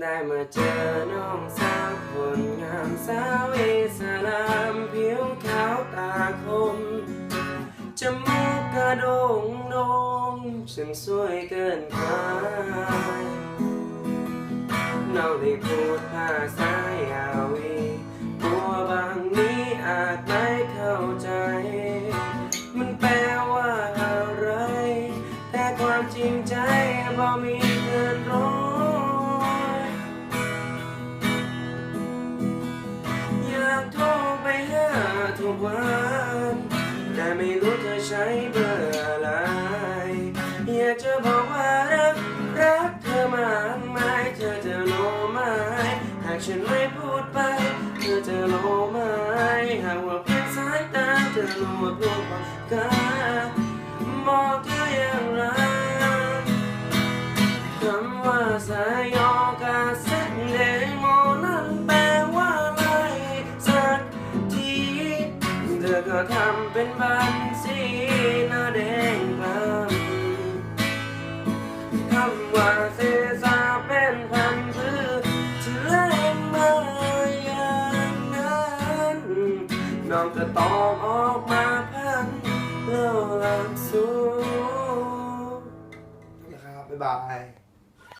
ได้มาเจอน้องสาวคนงามสาวเอสลามผิวขาวตาคม จมูกกระโดงโดงช่างสวยเกินครน้องได้พูดภาษายาวีกลัวบางนี้อาจไม่เข้าใจ มันแปลว่าอะไร แต่ความจริงใจบ่มี ทุกวัน แต่ไม่รู้เธอใช้เบอร์อะไรอยากจะบอกว่ารักรักเธอมากมายเธอจะรู้ไหมหากฉันไม่พูดไป เธอจะรู้ไหมหากว่าเพียงสายตาเธอรู้ว่าพวกเรากันบอกเธออย่างไรคำว่าสายอกาเส้ ก็ทำเป็นบัญชีหน้าแดงกล้ำคำว่าเสษาเป็นพันพืชที่แรงมาอย่างนั้นน้องก็ตอบออกมาพันเล่าหลักสูงนะครับบ๊ายบาย